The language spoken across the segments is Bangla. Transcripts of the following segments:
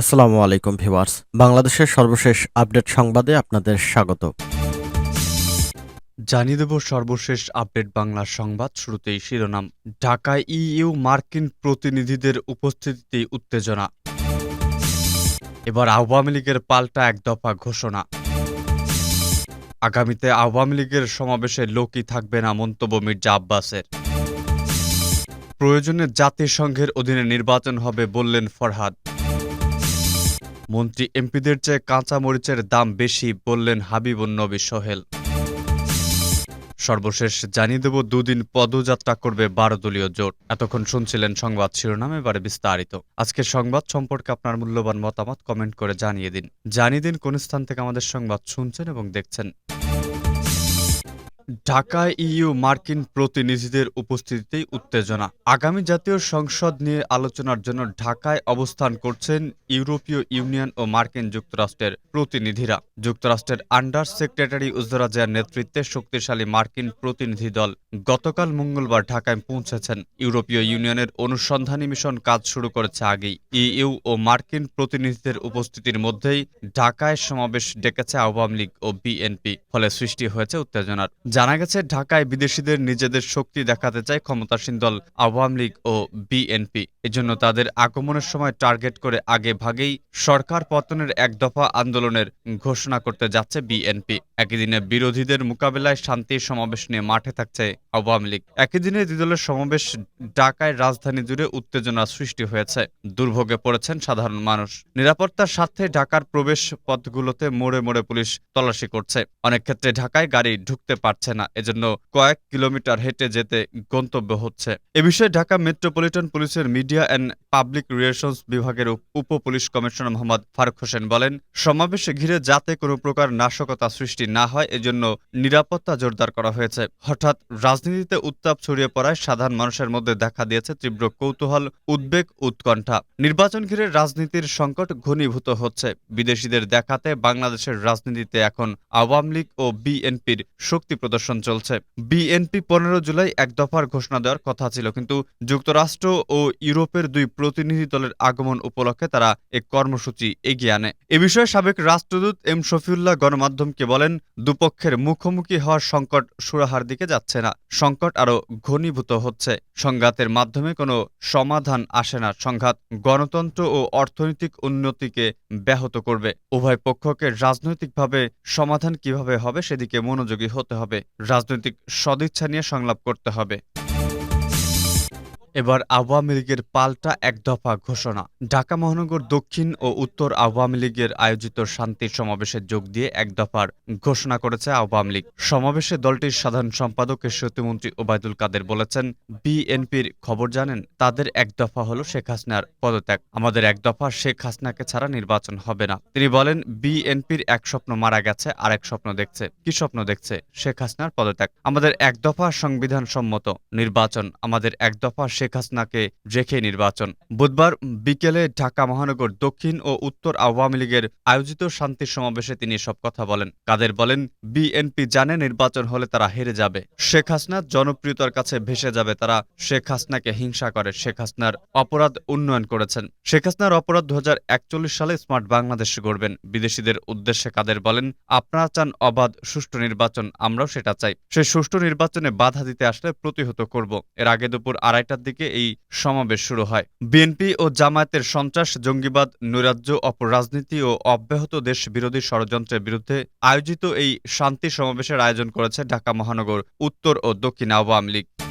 আসসালামু আলাইকুম ভিউয়ার্স। বাংলাদেশের সর্বশেষ আপডেট সংবাদে আপনাদের স্বাগত। জানিয়ে দেব সর্বশেষ আপডেট বাংলা সংবাদ। শুরুতেই শিরোনাম, ঢাকায় ইইউ মার্কিন প্রতিনিধিদের উপস্থিতিতে উত্তেজনা। এবার আওয়ামী লীগের পাল্টা এক দফা ঘোষণা। আগামীতে আওয়ামী লীগের সমাবেশে লোকই থাকবে না মন্তব্য মির্জা আব্বাসের। প্রয়োজনে জাতিসংঘের অধীনে নির্বাচন হবে বললেন ফরহাদ। মন্ত্রী এমপিদের চেয়ে কাঁচা মরিচের দাম বেশি বললেন হাবিবুন্নবী সোহেল। সর্বশেষ জানিয়ে দেব, দুদিন পদযাত্রা করবে বারো দলীয় জোট। এতক্ষণ শুনছিলেন সংবাদ শিরোনাম, এবারে বিস্তারিত। আজকের সংবাদ সম্পর্কে আপনার মূল্যবান মতামত কমেন্ট করে জানিয়ে দিন। জানিয়ে দিন কোন স্থান থেকে আমাদের সংবাদ শুনছেন এবং দেখছেন। ঢাকায় ইইউ মার্কিন প্রতিনিধিদের উপস্থিতিতেই উত্তেজনা। আগামী জাতীয় সংসদ নিয়ে আলোচনার জন্য ঢাকায় অবস্থান করছেন ইউরোপীয় ইউনিয়ন ও মার্কিন যুক্তরাষ্ট্রের প্রতিনিধিরা। যুক্তরাষ্ট্রের আন্ডার সেক্রেটারি উজরা জিয়ার নেতৃত্বে শক্তিশালী মার্কিন প্রতিনিধি দল গতকাল মঙ্গলবার ঢাকায় পৌঁছেছেন। ইউরোপীয় ইউনিয়নের অনুসন্ধানী মিশন কাজ শুরু করেছে আগেই। ইইউ ও মার্কিন প্রতিনিধিদের উপস্থিতির মধ্যেই ঢাকায় সমাবেশ ডেকেছে আওয়ামী লীগ ও বিএনপি। ফলে সৃষ্টি হয়েছে উত্তেজনার। জানা গেছে, ঢাকায় বিদেশিদের নিজেদের শক্তি দেখাতে চায় ক্ষমতাসীন দল আওয়ামী লীগ ও বিএনপি। এজন্য তাদের আগমনের সময় টার্গেট করে আগে ভাগেই সরকার পতনের এক দফা আন্দোলনের ঘোষণা করতে যাচ্ছে বিএনপি। একই দিনে বিরোধীদের মোকাবেলায় শান্তি সমাবেশ নিয়ে মাঠে থাকছে আওয়ামী লীগ। একই দিনে দুই দলের সমাবেশ ঢাকায় রাজধানী জুড়ে উত্তেজনা সৃষ্টি হয়েছে। দুর্ভোগে পড়েছেন সাধারণ মানুষ। নিরাপত্তার স্বার্থে ঢাকার প্রবেশ পথগুলোতে মোড়ে মোড়ে পুলিশ তল্লাশি করছে। অনেক ক্ষেত্রে ঢাকায় গাড়ি ঢুকতে পারছে না। এজন্য কয়েক কিলোমিটার হেঁটে যেতে গন্তব্য হচ্ছে। এ বিষয়ে ঢাকা মেট্রোপলিটন পুলিশের মিডিয়া অ্যান্ড পাবলিক রিলেশনস বিভাগের উপ পুলিশ কমিশনার মোহাম্মদ ফারুক হোসেন বলেন, সমাবেশে ঘিরে যাতে কোনো প্রকার নাশকতা সৃষ্টি না হয়, এজন্য নিরাপত্তা জোরদার করা হয়েছে। হঠাৎ রাজনীতিতে উত্তাপ ছড়িয়ে পড়ায় সাধারণ মানুষের মধ্যে দেখা দিয়েছে তীব্র কৌতূহল, উদ্বেগ, উৎকণ্ঠা। নির্বাচন ঘিরে রাজনীতির সংকট ঘনীভূত হচ্ছে। বিদেশিদের দেখাতে বাংলাদেশের রাজনীতিতে এখন আওয়ামী লীগ ও বিএনপির শক্তি প্রদর্শন চলছে। বিএনপি পনেরো জুলাই এক দফার ঘোষণা দেওয়ার কথা ছিল, কিন্তু যুক্তরাষ্ট্র ও ইউরোপের দুই প্রতিনিধি দলের আগমন উপলক্ষে তারা এক কর্মসূচি এগিয়ে আনে। এ বিষয়ে সাবেক রাষ্ট্রদূত এম শফিউল্লাহ গণমাধ্যমকে বলেন, দুপক্ষের মুখোমুখি হওয়ার সংকট সুরাহার দিকে যাচ্ছে না, সংকট আরও ঘনীভূত হচ্ছে। সংঘাতের মাধ্যমে কোনো সমাধান আসে না, সংঘাত গণতন্ত্র ও অর্থনৈতিক উন্নতিকে ব্যাহত করবে। উভয় পক্ষকে রাজনৈতিকভাবে সমাধান কীভাবে হবে সেদিকে মনোযোগী হতে হবে। রাজনৈতিক সদিচ্ছা নিয়ে সংলাপ করতে হবে। এবার আওয়ামী লীগের পাল্টা এক দফা ঘোষণা। ঢাকা মহানগর দক্ষিণ ও উত্তর আওয়ামী লীগের আয়োজিত শান্তি সমাবেশে যোগ দিয়ে এক দফার ঘোষণা করেছে আওয়ামী লীগ। সমাবেশে দলটির সাধারণ সম্পাদক সেতুমন্ত্রী ওবায়দুল কাদের বলেছেন, বিএনপির খবর জানেন, তাদের এক দফা হলো শেখ হাসিনার পদত্যাগ। আমাদের এক দফা শেখ হাসিনাকে ছাড়া নির্বাচন হবে না। তিনি বলেন, বিএনপির এক স্বপ্ন মারা গেছে আর এক স্বপ্ন দেখছে। কি স্বপ্ন দেখছে? শেখ হাসিনার পদত্যাগ। আমাদের এক দফা সংবিধান সম্মত নির্বাচন। আমাদের এক দফা শেখ হাসিনাকে রেখে নির্বাচন। বুধবার বিকেলে ঢাকা মহানগর দক্ষিণ ও উত্তর আওয়ামী লীগের আয়োজিত শান্তি সমাবেশে তিনি সব কথা বলেন। কাদের বলেন, বিএনপি জানে নির্বাচন হলে তারা হেরে যাবে। শেখ হাসিনা জনপ্রিয়তার কাছে ভেসে যাবে তারা। শেখ হাসিনাকে হিংসা করে। শেখ হাসিনার অপরাধ উন্নয়ন করেছেন। শেখ হাসিনার অপরাধ দু হাজার একচল্লিশ সালে স্মার্ট বাংলাদেশ গড়বেন। বিদেশিদের উদ্দেশ্যে কাদের বলেন, আপনারা চান অবাধ, সুষ্ঠু নির্বাচন, আমরাও সেটা চাই। সেই সুষ্ঠু নির্বাচনে বাধা দিতে আসলে প্রতিহত করব। এর আগে দুপুর আড়াইটার দিকে এই সমাবেশ শুরু হয়। বিএনপি ও জামায়াতের সন্ত্রাস, জঙ্গিবাদ, নৈরাজ্য, অপরাজনীতি ও অব্যাহত দেশ বিরোধী ষড়যন্ত্রের বিরুদ্ধে আয়োজিত এই শান্তি সমাবেশের আয়োজন করেছে ঢাকা মহানগর, উত্তর ও দক্ষিণ আওয়ামী লীগ।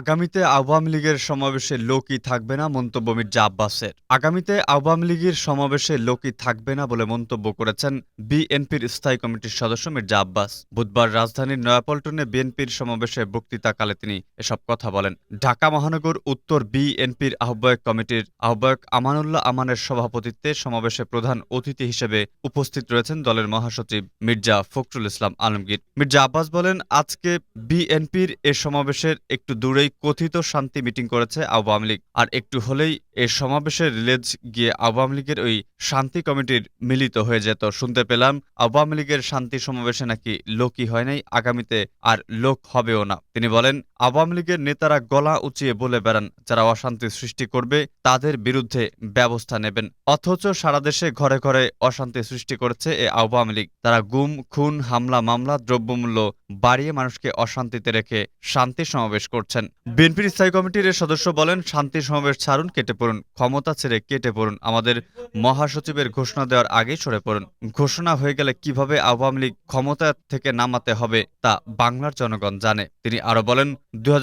আগামীতে আওয়ামী লীগের সমাবেশে লোকই থাকবে না মন্তব্য মির্জা আব্বাসের। আগামীতে আওয়ামী লীগের সমাবেশে লোকই থাকবে না বলে মন্তব্য করেছেন বিএনপির স্থায়ী কমিটির সদস্য মির্জা আব্বাস। বুধবার রাজধানীর নয়াপল্টনে বিএনপির সমাবেশে বক্তৃতাকালে তিনি এসব কথা বলেন। ঢাকা মহানগর উত্তর বিএনপির আহ্বায়ক কমিটির আহ্বায়ক আমানুল্লাহ আমানের সভাপতিত্বে সমাবেশে প্রধান অতিথি হিসেবে উপস্থিত রয়েছেন দলের মহাসচিব মির্জা ফখরুল ইসলাম আলমগীর। মির্জা আব্বাস বলেন, আজকে বিএনপির এ সমাবেশের একটু দূরে জুড়েই কথিত শান্তি মিটিং করেছে আওয়ামী লীগ। আর একটু হলেই এই সমাবেশের রিলেজ গিয়ে আওয়ামী লীগের ওই শান্তি কমিটির মিলিত হয়ে যেত। শুনতে পেলাম, আওয়ামী লীগের শান্তি সমাবেশে নাকি লোকই হয় নাই, আগামীতে আর লোক হবেও না। তিনি বলেন, আওয়ামী লীগের নেতারা গলা উঁচিয়ে বলে বেড়ান, যারা অশান্তি সৃষ্টি করবে তাদের বিরুদ্ধে ব্যবস্থা নেবেন। অথচ সারা দেশে ঘরে ঘরে অশান্তি সৃষ্টি করেছে এ আওয়ামী লীগ। তারা গুম, খুন, হামলা, মামলা, দ্রব্যমূল্য বাড়িয়ে মানুষকে অশান্তিতে রেখে শান্তি সমাবেশ করছেন। বিএনপির স্থায়ী কমিটির এ সদস্য বলেন, শান্তি সমাবেশ ছাড়ুন, কেটে পড়ুন। ক্ষমতা ছেড়ে কেটে পড়ুন। আমাদের মহাসচিবের ঘোষণা দেওয়ার আগেই সরে পড়ুন। ঘোষণা হয়ে গেলে কীভাবে আওয়ামী লীগ ক্ষমতা থেকে নামাতে হবে তা বাংলার জনগণ জানে। তিনি আরও বলেন, দুই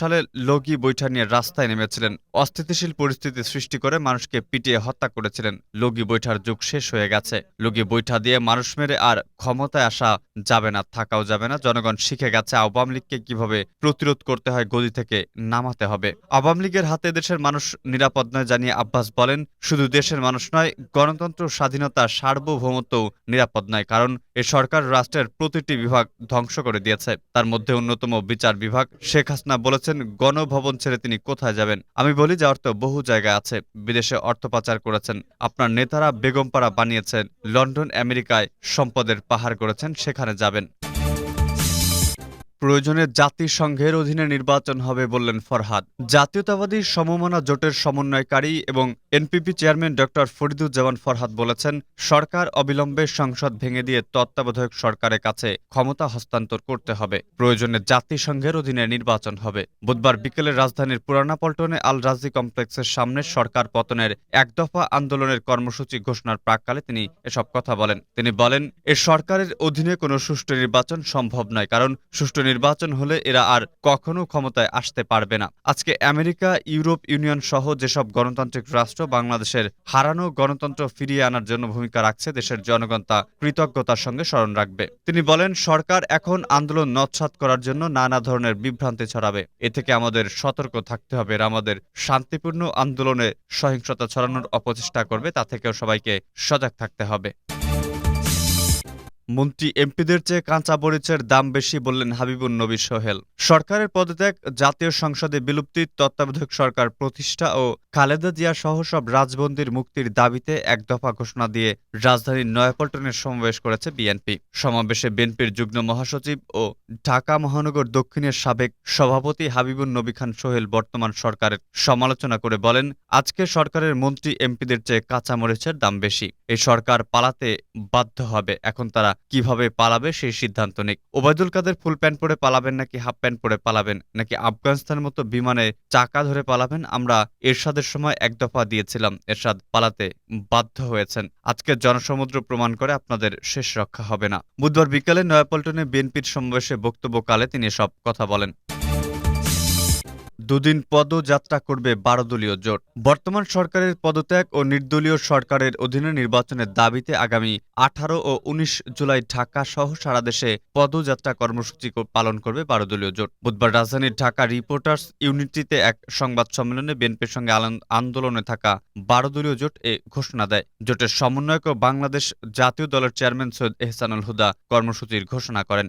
সালে লগি বৈঠা নিয়ে রাস্তায় নেমেছিলেন। অস্থিতিশীল পরিস্থিতি সৃষ্টি করে মানুষকে পিটিয়ে হত্যা করেছিলেন। লগি বৈঠার যুগ শেষ হয়ে গেছে। লগি বৈঠা দিয়ে মানুষ মেরে আর ক্ষমতায় আসা যাবে না, থাকাও যাবে না। জনগণ শিখে গেছে আওয়ামী লীগকে কীভাবে প্রতিরোধ করতে হয় গদি থেকে নামাতে হবে। আওয়ামী লীগের হাতে দেশের মানুষ নিরাপদ নয় জানিয়ে আব্বাস বলেন, শুধু দেশের মানুষ নয়, গণতন্ত্র, স্বাধীনতা সার্বভৌমত্বও নিরাপদ নয়, কারণ এ সরকার রাষ্ট্রের প্রতিটি বিভাগ ধ্বংস করে দিয়েছে। তার মধ্যে অন্যতম বিচার বিভাগ শেখ হাসিনা বলেছেন, গণভবন ছেড়ে তিনি কোথায় যাবেন? আমি বলি যে অর্থ বহু জায়গায় আছে। বিদেশে অর্থ পাচার করেছেন, আপনার নেতারা বেগমপাড়া বানিয়েছেন, লন্ডন, আমেরিকায় সম্পদের পাহাড় করেছেন, সেখানে যাবেন। প্রয়োজনে জাতিসংঘের অধীনে নির্বাচন হবে বললেন ফরহাদ। জাতীয়তাবাদী সমমনা জোটের সমন্বয়কারী এবং NPP chairman doctor Fariduzzaman Farhad বলেছেন, সরকার অবিলম্বে সংসদ ভেঙে দিয়ে তত্ত্বাবধায়ক সরকারের কাছে ক্ষমতা হস্তান্তর করতে হবে। প্রয়োজনে জাতিসংঘের অধীনে নির্বাচন হবে। বুধবার বিকেলে রাজধানীর পুরানা পল্টনে আল রাজি কমপ্লেক্সের সামনে সরকার পতনের একদফা আন্দোলনের কর্মসূচি ঘোষণার প্রাককালে তিনি এসব কথা বলেন। তিনি বলেন, এ সরকারের অধীনে কোনো সুষ্ঠু নির্বাচন সম্ভব নয়, কারণ সুষ্ঠু নির্বাচন হলে এরা আর কখনো ক্ষমতায় আসতে পারবে না। আজকে আমেরিকা, ইউরোপ ইউনিয়ন সহ যেসব গণতান্ত্রিক রাষ্ট্র বাংলাদেশের হারানো গণতন্ত্র ফিরিয়ে আনার জন্য ভূমিকা রাখছে, দেশের জনগণ তা কৃতজ্ঞতার সঙ্গে স্মরণ রাখবে। তিনি বলেন, সরকার এখন আন্দোলন নৎসাত করার জন্য নানা ধরনের বিভ্রান্তি ছড়াবে। এ থেকে আমাদের সতর্ক থাকতে হবে, এরা আমাদের শান্তিপূর্ণ আন্দোলনে সহিংসতা ছড়ানোর অপচেষ্টা করবে, তা থেকেও সবাইকে সজাগ থাকতে হবে। মন্ত্রী এমপিদের চেয়ে কাঁচা মরিচের দাম বেশি বললেন হাবিবুন নবী সোহেল। সরকারের পদত্যাগ, জাতীয় সংসদে বিলুপ্তি, তত্ত্বাবধায়ক সরকার প্রতিষ্ঠা ও খালেদা জিয়া সহ সব রাজবন্দির মুক্তির দাবিতে এক দফা ঘোষণা দিয়ে রাজধানীর নয়াপল্টনের সমাবেশ করেছে বিএনপি। সমাবেশে বিএনপির যুগ্ম মহাসচিব ও ঢাকা মহানগর দক্ষিণের সাবেক সভাপতি হাবিবুন নবী খান সোহেল বর্তমান সরকারের সমালোচনা করে বলেন, আজকে সরকারের মন্ত্রী এমপিদের চেয়ে কাঁচামরিচের দাম বেশি। এই সরকার পালাতে বাধ্য হবে। এখন তারা কীভাবে পালাবে সেই সিদ্ধান্ত নিক। ওবায়দুল কাদের ফুল প্যান্ট পরে পালাবেন নাকি হাফ প্যান্ট পরে পালাবেন, নাকি আফগানিস্তানের মতো বিমানে চাকা ধরে পালাবেন, আমরা এরশাদের সময় এক দফা দিয়েছিলাম, এরশাদ পালাতে বাধ্য হয়েছেন। আজকে জনসমুদ্র প্রমাণ করে আপনাদের শেষ রক্ষা হবে না। বুধবার বিকালে নয়াপল্টনে বিএনপির সমাবেশে বক্তব্যকালে তিনি সব কথা বলেন। দুদিন পদযাত্রা করবে বারো দলীয় জোট। বর্তমান সরকারের পদত্যাগ ও নির্দলীয় সরকারের অধীনে নির্বাচনের দাবিতে আগামী আঠারো ও উনিশ জুলাই ঢাকা সহ সারা দেশে পদযাত্রা কর্মসূচি পালন করবে বারো দলীয় জোট। বুধবার রাজধানীর ঢাকা রিপোর্টার্স ইউনিটিতে এক সংবাদ সম্মেলনে বিএনপির সঙ্গে আন্দোলনে থাকা বারো দলীয় জোট এ ঘোষণা দেয়। জোটের সমন্বয়ক ও বাংলাদেশ জাতীয় দলের চেয়ারম্যান সৈয়দ এহসানুল হুদা কর্মসূচির ঘোষণা করেন।